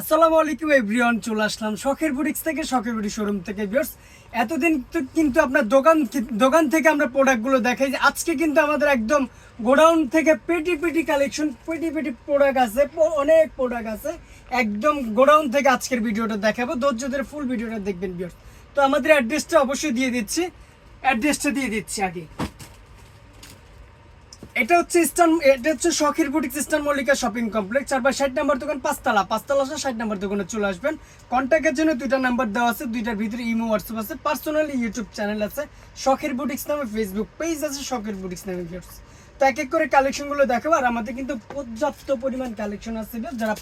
আসসালামু আলাইকুম এভরিওয়ান, চলে আসলাম শখের বুটিক্স থেকে, শখের বুটিক শোরুম থেকে ভিউয়ার্স এতদিন তো কিন্তু আপনার দোকান দোকান থেকে আমরা প্রোডাক্টগুলো দেখাই যে আজকে কিন্তু আমাদের একদম গোডাউন থেকে পেটি পেটি কালেকশন পেটি পেটি প্রোডাক্ট আছে অনেক প্রোডাক্ট আছে। একদম গোডাউন থেকে আজকের ভিডিওটা দেখাবো ধৈর্য ফুল ভিডিওটা দেখবেন ভিউয়ার্স তো আমাদের অ্যাড্রেসটা অবশ্যই দিয়ে দিচ্ছি অ্যাড্রেসটা দিয়ে দিচ্ছি আগে। এটা হচ্ছে ইস্টার্ন এটা হচ্ছে শখের boutique eastern Mallika shopping complex চার বাই ষাট নাম্বার দোকান, পাঁচতলা। পাঁচতলা আসলে ষাট নাম্বার দোকানে চলে আসবেন। কন্ট্যাক্টের জন্য দুইটা নাম্বার দেওয়া আছে, দুইটার ভিতরে ইমো হোয়াটসঅ্যাপ আছে পার্সোনালি ইউটিউব চ্যানেল আছে, শখের বুটিক্স নামে ফেসবুক পেজ আছে, শখের বুটিক্স নামে তো এক এক করে কালেকশনগুলো দেখাবো, আর আমাদের কিন্তু পর্যাপ্ত পরিমাণ কালেকশন আছে যারা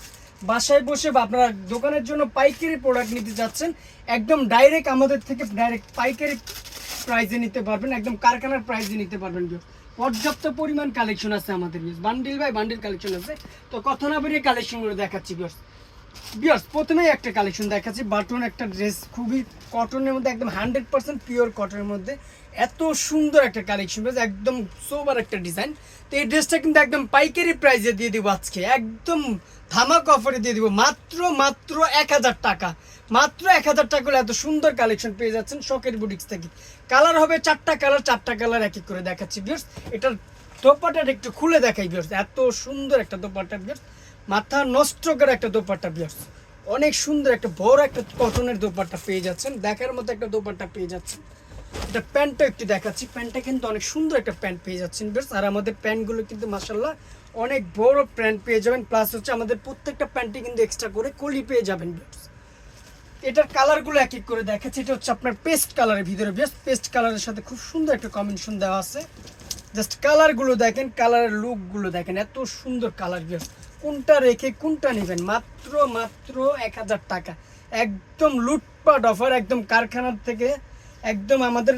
বাসায় বসে বা আপনারা দোকানের জন্য পাইকারি প্রোডাক্ট নিতে যাচ্ছেন, একদম ডাইরেক্ট আমাদের থেকে ডাইরেক্ট পাইকারি প্রাইজে নিতে পারবেন, একদম কারখানার প্রাইজে নিতে পারবেন viewers। পর্যাপ্ত পরিমাণ কালেকশন আছে আমাদের বিয়ার্স বান্ডিল ভাই বান্ডিল কালেকশন আছে। তো কথা না বেরিয়ে কালেকশনগুলো দেখাচ্ছি বিয়ার্স বিয়ার্স প্রথমেই একটা কালেকশন দেখাচ্ছি। বাটন একটা ড্রেস খুবই কটনের মধ্যে, একদম হান্ড্রেড পার্সেন্ট পিওর কটনের মধ্যে। এত সুন্দর একটা কালেকশন একদম সোবার একটা ডিজাইন তো এই ড্রেসটা কিন্তু একদম পাইকারি প্রাইসে দিয়ে দিব আজকে। একদম ধামাক অফারে দিয়ে দিব, মাত্র মাত্র এক হাজার টাকা। মাত্র এক হাজার টাকা হলে এত সুন্দর কালেকশন পেয়ে যাচ্ছেন শখের বুটিক্স থেকে। কালার হবে চারটা কালার চারটা কালার এক এক করে দেখাচ্ছি বিয়ার্স এটার দোপাটাটা একটু খুলে দেখাই বিয়ার্স এত সুন্দর একটা দোপাটা বিয়ার্স মাথা নষ্ট করে একটা দোপাট্টা বিয়ার্স অনেক সুন্দর একটা বড় একটা কটনের দোপাট্টা পেয়ে যাচ্ছেন। দেখার মতো একটা দোপাট্টা পেয়ে যাচ্ছেন। এটা প্যান্টটা একটু দেখাচ্ছি। প্যান্টটা কিন্তু অনেক সুন্দর একটা প্যান্ট পেয়ে যাচ্ছেন বেশ আর আমাদের প্যান্টগুলো কিন্তু মাসাল্লাহ অনেক বড় প্যান্ট পেয়ে যাবেন। প্লাস হচ্ছে আমাদের প্রত্যেকটা প্যান্টে কিন্তু এক্সট্রা করে কলি পেয়ে যাবেন বেশ এটার কালারগুলো এক এক করে দেখাচ্ছি। এটা হচ্ছে আপনার পেস্ট কালারের ভিতরে বেশ পেস্ট কালারের সাথে খুব সুন্দর একটা কম্বিনেশন দেওয়া আছে। জাস্ট কালারগুলো দেখেন কালারের লুকগুলো দেখেন। এত সুন্দর কালার বেশ কোনটা রেখে কোনটা নেবেন? মাত্র মাত্র এক হাজার টাকা। একদম লুটপাট অফার একদম কারখানার থেকে একদম আমাদের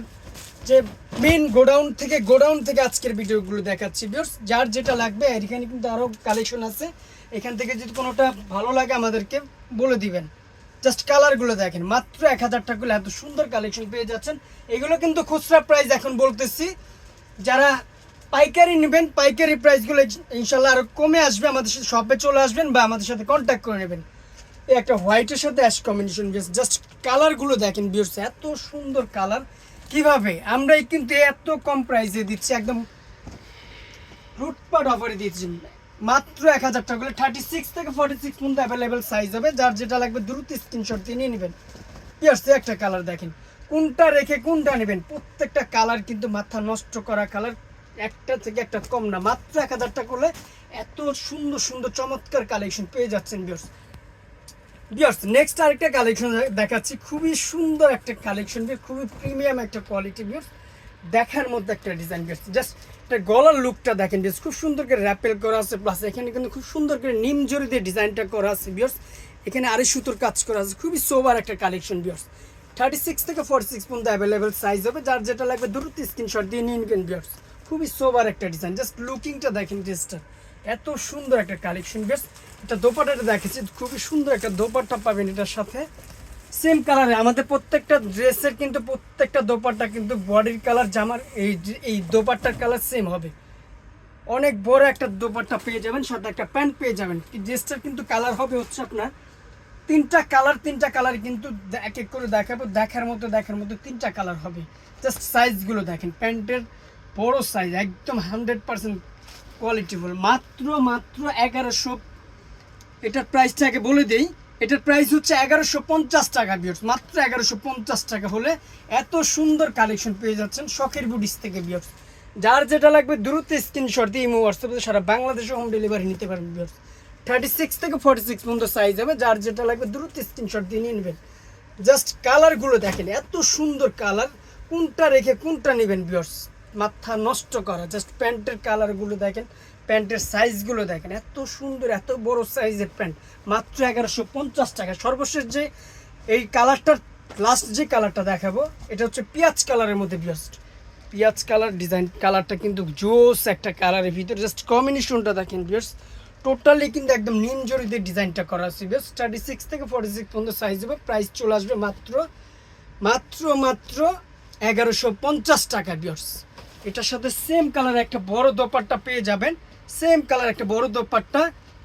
যে মেন গোডাউন থেকে গোডাউন থেকে আজকের ভিডিওগুলো দেখাচ্ছি বিয়ার্স যার যেটা লাগবে, আর এখানে কিন্তু আরও কালেকশন আছে। এখান থেকে যদি কোনোটা ভালো লাগে আমাদেরকে, বলে দিবেন। জাস্ট কালারগুলো দেখেন। মাত্র এক হাজার টাকা এত সুন্দর কালেকশন পেয়ে যাচ্ছেন। এগুলো কিন্তু খুচরা প্রাইস এখন বলতেছি। যারা পাইকারি নেবেন, পাইকারি প্রাইসগুলো ইনশাল্লাহ আরও কমে আসবে। আমাদের সাথে শপে চলে আসবেন বা আমাদের সাথে কন্ট্যাক্ট করে নেবেন। একটা হোয়াইটের সাথে অ্যাশ কম্বিনেশন জাস্ট কালারগুলো দেখেন বিয়ার্স এত সুন্দর কালার কীভাবে? আমরাই কিন্তু এত কম প্রাইসে দিচ্ছি, একদম লুটপাট অফারে দিচ্ছি। মাত্র এক হাজার টাকা করে থার্টি সিক্স থেকে ফর্টি সিক্স পর্যন্ত অ্যাভেলেবেল সাইজ হবে। যার যেটা লাগবে দ্রুত স্ক্রিনশট দিয়ে নিয়ে নেবেন। পিয়ার্স একটা কালার দেখেন। কোনটা রেখে কোনটা নেবেন? প্রত্যেকটা কালার কিন্তু মাথা নষ্ট করা কালার একটা থেকে একটা কম না। মাত্র এক হাজার টাকা করলে এত সুন্দর সুন্দর, চমৎকার কালেকশন পেয়ে যাচ্ছেন বিয়ার্স বিয়ার্স নেক্সট আরেকটা কালেকশন দেখাচ্ছি। খুবই সুন্দর একটা কালেকশন খুবই প্রিমিয়াম একটা কোয়ালিটি বিয়ার্স দেখার মধ্যে একটা ডিজাইন বিয়ার্স জাস্ট একটা গলার লুকটা দেখেন বিয়ার্স খুব সুন্দর করে র্যাপেল করা আছে প্লাস এখানে কিন্তু খুব সুন্দর করে নিম জড়ি দিয়ে ডিজাইনটা করা আছে বিয়ার্স এখানে আড়াই সুতোর কাজ করা আছে। খুবই সোবার একটা কালেকশন বিয়ার্স থার্টি সিক্স থেকে ফোর্টি সিক্স পর্যন্ত অ্যাভেলেবেল সাইজ হবে। যার যেটা লাগবে, দ্রুত স্ক্রিনশট দিয়ে নেবেন বিয়ার্স খুবই সোবার একটা ডিজাইন জাস্ট লুকিংটা দেখেন ড্রেসটা এত সুন্দর একটা কালেকশন বেশ, এটা দোপাটাটা দেখেছি খুবই সুন্দর একটা দোপাট্টা পাবেন এটার সাথে। সেম কালারে আমাদের প্রত্যেকটা ড্রেসের কিন্তু প্রত্যেকটা দোপাট্টা কিন্তু বডির কালার জামার এই এই দোপাট্টার কালার সেম হবে। অনেক বড় একটা দোপাট্টা পেয়ে যাবেন, সাথে একটা প্যান্ট পেয়ে যাবেন। ড্রেসটার কিন্তু কালার হবে হচ্ছে আপনার তিনটা কালার তিনটা কালার কিন্তু এক এক করে দেখাবো। দেখার মতো দেখার মতো তিনটা কালার হবে। জাস্ট সাইজগুলো দেখেন। প্যান্টের বড় সাইজ একদম হান্ড্রেড পার্সেন্ট কোয়ালিটিফুল মাত্র মাত্র এগারোশো, এটার প্রাইসটা আগে বলে দেই। এটার প্রাইস হচ্ছে এগারোশো পঞ্চাশ টাকা বিয়ার্স মাত্র এগারোশো পঞ্চাশ টাকা হলে এত সুন্দর কালেকশন পেয়ে যাচ্ছেন শখের বুডিস থেকে বিয়ার্স যার যেটা লাগবে দ্রুত স্ক্রিনশট দিয়ে ইমো হোয়াটসঅ্যাপে সারা বাংলাদেশে হোম ডেলিভারি নিতে পারেন বিয়ার্স থার্টি সিক্স থেকে ফর্টি সিক্স পর্যন্ত সাইজ হবে। যার যেটা লাগবে দ্রুত স্ক্রিনশট দিয়ে নিয়ে নেবেন। জাস্ট কালারগুলো দেখেন, এত সুন্দর কালার কোনটা রেখে কোনটা নেবেন বিয়ার্স মাথা নষ্ট করা। জাস্ট প্যান্টের কালারগুলো দেখেন, প্যান্টের সাইজগুলো দেখেন। এত সুন্দর, এত বড় সাইজের প্যান্ট। মাত্র এগারোশো পঞ্চাশ টাকা। সর্বশেষ যে এই কালারটার লাস্ট যে কালারটা দেখাবো, এটা হচ্ছে পেঁয়াজ কালারের মধ্যে বিয়াস্ট পেঁয়াজ কালার ডিজাইন কালারটা কিন্তু জোস একটা কালারের ভিতরে। জাস্ট কম্বিনেশনটা দেখেন বিয়ার্স টোটালি কিন্তু একদম নিম জড়িতে ডিজাইনটা করা আছে বেশ থার্টি সিক্স থেকে ফর্টি সিক্স পর্যন্ত সাইজ হবে। প্রাইস চলে আসবে মাত্র মাত্র মাত্র এগারোশো পঞ্চাশ টাকা বিয়ার্স এটার সাথে সেম কালার একটা বড় দোপাট্টা পেয়ে যাবেন। সেম কালার একটা বড় দোপাট্টা,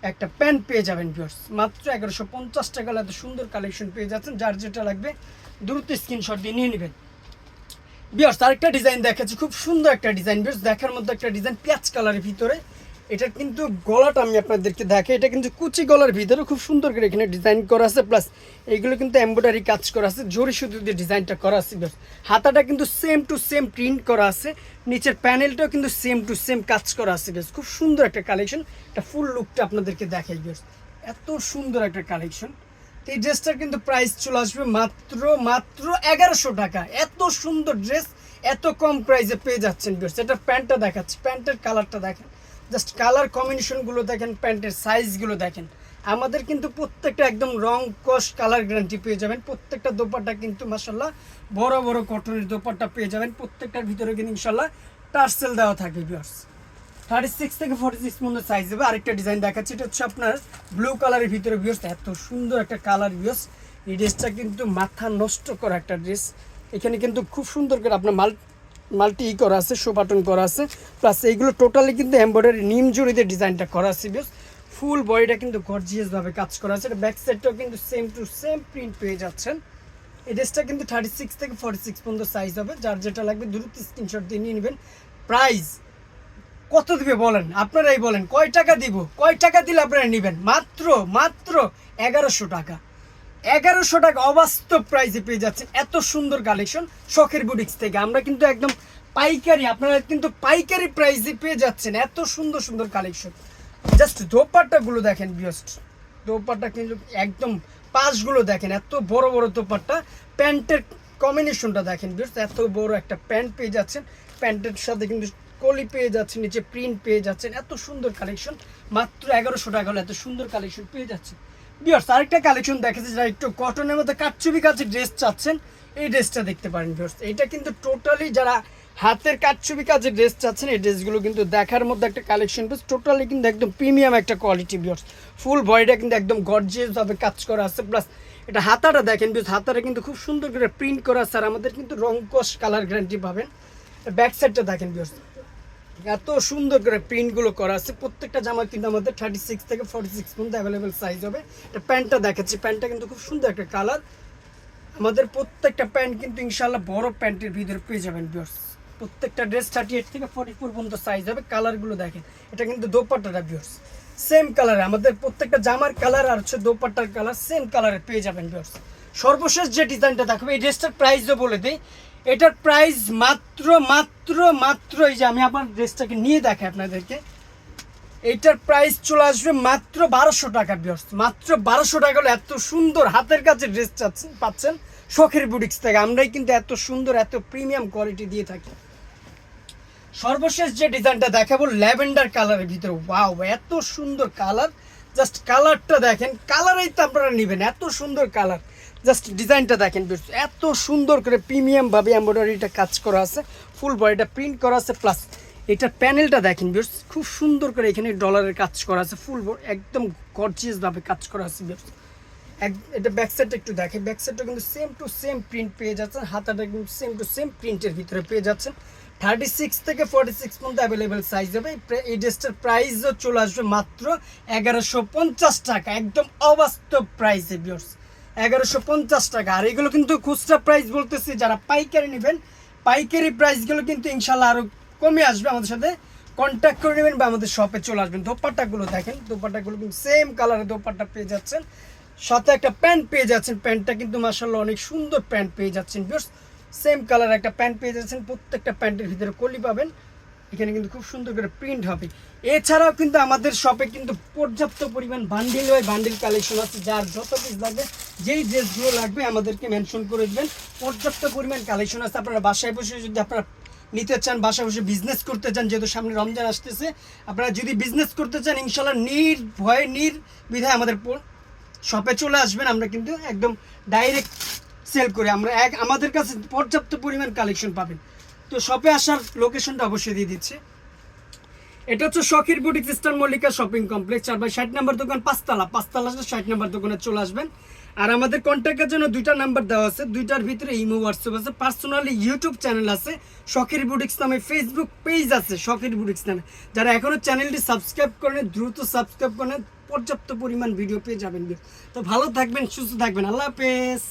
একটা প্যান্ট পেয়ে যাবেন ভিউয়ার্স মাত্র এগারোশো পঞ্চাশ টাকা এত সুন্দর কালেকশন পেয়ে যাচ্ছেন। যার যেটা লাগবে, দ্রুত স্ক্রিনশট দিয়ে নিয়ে নেবেন। বিয়ার্স আরেকটা ডিজাইন দেখাচ্ছি। খুব সুন্দর একটা ডিজাইন বিয়ার্স দেখার মধ্যে একটা ডিজাইন পেঁয়াজ কালারের ভিতরে। এটা কিন্তু গলাটা আমি আপনাদেরকে দেখে এটা কিন্তু কুচি গলার ভিতরে খুব সুন্দর করে এখানে ডিজাইন করা আছে। প্লাস এইগুলো কিন্তু এমব্রয়ডারি কাজ করা আছে। জরি সুতো দিয়ে ডিজাইনটা করা আছে। হাতাটা কিন্তু সেম টু সেম প্রিন্ট করা আছে। নিচের প্যানেলটাও কিন্তু সেম টু সেম কাজ করা আছে। বিয়ার্স খুব সুন্দর একটা কালেকশন একটা ফুল লুকটা আপনাদেরকে দেখাই বিয়ার্স এত সুন্দর একটা কালেকশন এই ড্রেসটার কিন্তু প্রাইস চলে আসবে মাত্র মাত্র এগারোশো টাকা। এত সুন্দর ড্রেস এত কম প্রাইসে পেয়ে যাচ্ছেন বিয়ার্স এটা প্যান্টটা দেখাচ্ছি। প্যান্টের কালারটা দেখেন। জাস্ট কালার কম্বিনেশনগুলো দেখেন, প্যান্টের সাইজগুলো দেখেন। আমাদের কিন্তু প্রত্যেকটা একদম রং কস কালার গ্যারান্টি পেয়ে যাবেন। প্রত্যেকটা দোপাট্টা কিন্তু মাসাল্লাহ বড় বড় কটনের দোপাট্টা পেয়ে যাবেন। প্রত্যেকটার ভিতরে কিন্তু ইনশাল্লাহ টার্সেল দেওয়া থাকে বিয়ার্স থার্টি সিক্স থেকে ফর্টি সিক্স মধ্যে সাইজ হবে। আরেকটা ডিজাইন দেখাচ্ছে, এটা হচ্ছে আপনার ব্লু কালারের ভিতরে ভিউস এত সুন্দর একটা কালার ভিউস এই ড্রেসটা কিন্তু মাথা নষ্ট করা একটা ড্রেস এখানে কিন্তু খুব সুন্দর করে আপনার মাল মাল্টি ই করা আছে শো বাটন করা আছে প্লাস এইগুলো টোটালি কিন্তু এমব্রয়ডারি নিম জড়িতে ডিজাইনটা করা আছে ভিউস ফুল বডিটা কিন্তু গর্জিয়াসভাবে কাজ করা আছে, এটা ব্যাক সাইডটাও কিন্তু সেম টু সেম প্রিন্ট পেয়ে যাচ্ছেন। এই ড্রেসটা কিন্তু থার্টি সিক্স থেকে ফর্টি সিক্স পর্যন্ত সাইজ হবে, যার যেটা লাগবে দ্রুত স্ক্রিনশট দিয়ে নিয়ে নেবেন। প্রাইস কত দিবে বলেন? আপনারাই বলেন, কয় টাকা দিব? কয় টাকা দিলে আপনারা নেবেন? মাত্র মাত্র এগারোশো টাকা। এগারোশো টাকা অবাস্তব প্রাইসে পেয়ে যাচ্ছেন। এত সুন্দর কালেকশন শখের বুটিক্স থেকে। আমরা কিন্তু একদম পাইকারি, আপনারা কিন্তু পাইকারি প্রাইসে পেয়ে যাচ্ছেন। এত সুন্দর সুন্দর কালেকশন জাস্ট দোপাট্টাগুলো দেখেন বিয়স্ট দোপাট্টা কিন্তু একদম পাশগুলো দেখেন। এত বড় বড় দোপাট্টা। প্যান্টের কম্বিনেশনটা দেখেন বিয়স্ট এত বড় একটা প্যান্ট পেয়ে যাচ্ছেন। প্যান্টের সাথে কিন্তু কলি পেয়ে যাচ্ছেন, নিচে প্রিন্ট পেয়ে যাচ্ছেন। এত সুন্দর কালেকশন মাত্র এগারোশো টাকা হলে এত সুন্দর কালেকশন পেয়ে যাচ্ছেন। বিয়ার্স আরেকটা কালেকশন দেখেছে যারা একটু কটনের মধ্যে কাটছবি কাছে ড্রেস চাচ্ছেন, এই ড্রেসটা দেখতে পারেন বিয়ার্স এটা কিন্তু টোটালি যারা হাতের কাটছবি কাজে ড্রেস চাচ্ছেন, এই ড্রেসগুলো কিন্তু দেখার মধ্যে একটা কালেকশন বেশ টোটালি কিন্তু একদম প্রিমিয়াম একটা কোয়ালিটি বিয়ার্স ফুল বডিটা কিন্তু একদম গর্জিয়াসভাবে কাজ করা আছে প্লাস এটা হাতাটা দেখেন বিকজ হাতাটা কিন্তু খুব সুন্দর করে প্রিন্ট করা আছে, আর আমাদের কিন্তু রংকশ কালার গ্যারান্টি পাবেন। ব্যাক সাইডটা দেখেন বিয়ার্স এত সুন্দর করে প্রিন্টগুলো করা আছে। প্রত্যেকটা জামা কিন্তু আমাদের থার্টি সিক্স থেকে ফর্টি সিক্স পর্যন্ত অ্যাভেলেবেল সাইজ হবে। এটা প্যান্টটা দেখাচ্ছি। প্যান্টটা কিন্তু খুব সুন্দর একটা কালার আমাদের প্রত্যেকটা প্যান্ট কিন্তু ইনশাল্লাহ বড় প্যান্টের ভিতরে পেয়ে যাবেন বিয়ার্স প্রত্যেকটা ড্রেস থার্টি এইট থেকে ফর্টি ফোর পর্যন্ত সাইজ হবে। কালারগুলো দেখেন। এটা কিন্তু দোপাট্টাটা বিয়ার্স সেম কালারে আমাদের প্রত্যেকটা জামার কালার আর হচ্ছে দোপাট্টার কালার সেম কালারে পেয়ে যাবেন বিয়ার্স সর্বশেষ যে ডিজাইনটা দেখাবো, এই ড্রেসটার প্রাইসও বলে দিই। এটার প্রাইস মাত্র মাত্র মাত্র, এই যে আমি আমার ড্রেসটাকে নিয়ে দেখাই আপনাদেরকে। এটার প্রাইস চলে আসবে মাত্র বারোশো টাকা বিয়ার্স মাত্র বারোশো টাকা হলে এত সুন্দর হাতের কাছে ড্রেস চাচ্ছেন, পাচ্ছেন শখের বুটিক্স থেকে। আমরাই কিন্তু এত সুন্দর, এত প্রিমিয়াম কোয়ালিটি দিয়ে থাকি। সর্বশেষ যে ডিজাইনটা দেখাবো, ল্যাভেন্ডার কালারের ভিতরে। ওয়াও এত সুন্দর কালার জাস্ট কালারটা দেখেন কালারেই তো আপনারা নেবেন, এত সুন্দর কালার জাস্ট ডিজাইনটা দেখেন এত সুন্দর করে প্রিমিয়ামভাবে এমব্রয়ডারিটা কাজ করা আছে। ফুল বডিটা প্রিন্ট করা আছে প্লাস এটার প্যানেলটা দেখেন বিয়ার্স, খুব সুন্দর করে এখানে ডলারের কাজ করা আছে ফুল একদম গর্জিয়াসভাবে কাজ করা আছে বিয়ার্স। এক এটা ব্যাক সাইডটা একটু দেখে ব্যাক সাইডটা কিন্তু সেম টু সেম প্রিন্ট পেয়ে যাচ্ছেন হাতাটা কিন্তু সেম টু সেম প্রিন্টের ভিতরে পেয়ে যাচ্ছেন। থার্টি সিক্স থেকে ফর্টি সিক্স পর্যন্ত অ্যাভেলেবেল সাইজ হবে এই ড্রেসটার প্রাইসও চলে আসবে মাত্র এগারোশো পঞ্চাশ টাকা একদম অবাস্তব প্রাইসে বিয়ার্স এগারোশো পঞ্চাশ টাকা। আর এগুলো কিন্তু খুচরা প্রাইস বলতেছি, যারা পাইকারি নেবেন, পাইকারি প্রাইসগুলো কিন্তু ইনশাল্লাহ আরও কমে আসবে আমাদের সাথে। কন্ট্যাক্ট করে নেবেন বা আমাদের শপে চলে আসবেন। দোপাট্টাগুলো দেখেন, দোপাট্টাগুলো কিন্তু সেম কালারের দোপাট্টা পেয়ে যাচ্ছেন। সাথে একটা প্যান্ট পেয়ে যাচ্ছেন। প্যান্টটা কিন্তু মাসাল্লাহ অনেক সুন্দর প্যান্ট পেয়ে যাচ্ছেন বিয়ার্স সেম কালার একটা প্যান্ট পেয়ে যাচ্ছেন। প্রত্যেকটা প্যান্টের ভিতরে কলি পাবেন। এখানে কিন্তু খুব সুন্দর করে প্রিন্ট হবে। এছাড়াও কিন্তু আমাদের শপে কিন্তু পর্যাপ্ত পরিমাণ বান্ডিল হয় বান্ডিল কালেকশন আছে, যার যত পিস লাগবে, যেই ড্রেসগুলো লাগবে আমাদেরকে মেনশন করে দেবেন। পর্যাপ্ত পরিমাণ কালেকশন আছে। আপনারা বাসায় বসে যদি আপনারা নিতে চান, বাসায় বসে বিজনেস করতে চান, যেহেতু সামনে রমজান আসতেছে, আপনারা যদি বিজনেস করতে চান ইনশাল্লাহ নির ভয়ে নির্বিধায় আমাদের শপে চলে আসবেন। আমরা কিন্তু একদম ডাইরেক্ট সেল করি আমরা এক আমাদের কাছে পর্যাপ্ত পরিমাণ কালেকশন পাবেন। তো শপে আসার লোকেশনটা অবশ্যই দিয়ে দিচ্ছি। এটা হচ্ছে শখের boutique sister Mallika shopping complex চার বাই ষাট নাম্বার দোকান, পাঁচতলা। পাঁচতলা ষাট নাম্বার দোকানে চলে আসবেন। আর আমাদের কন্ট্যাক্টের জন্য দুইটা নাম্বার দেওয়া আছে, দুইটার ভিতরে ইমো হোয়াটসঅ্যাপ আছে পার্সোনালি ইউটিউব চ্যানেল আছে, শখের বুটিক্স নামে ফেসবুক পেজ আছে, শখের বুটিক্স নামে। যারা এখনও চ্যানেলটি সাবস্ক্রাইব করেন, দ্রুত সাবস্ক্রাইব করেন পর্যাপ্ত পরিমাণ ভিডিও পেয়ে যাবেন। তো ভালো থাকবেন, সুস্থ থাকবেন। আল্লাহ হাফেজ।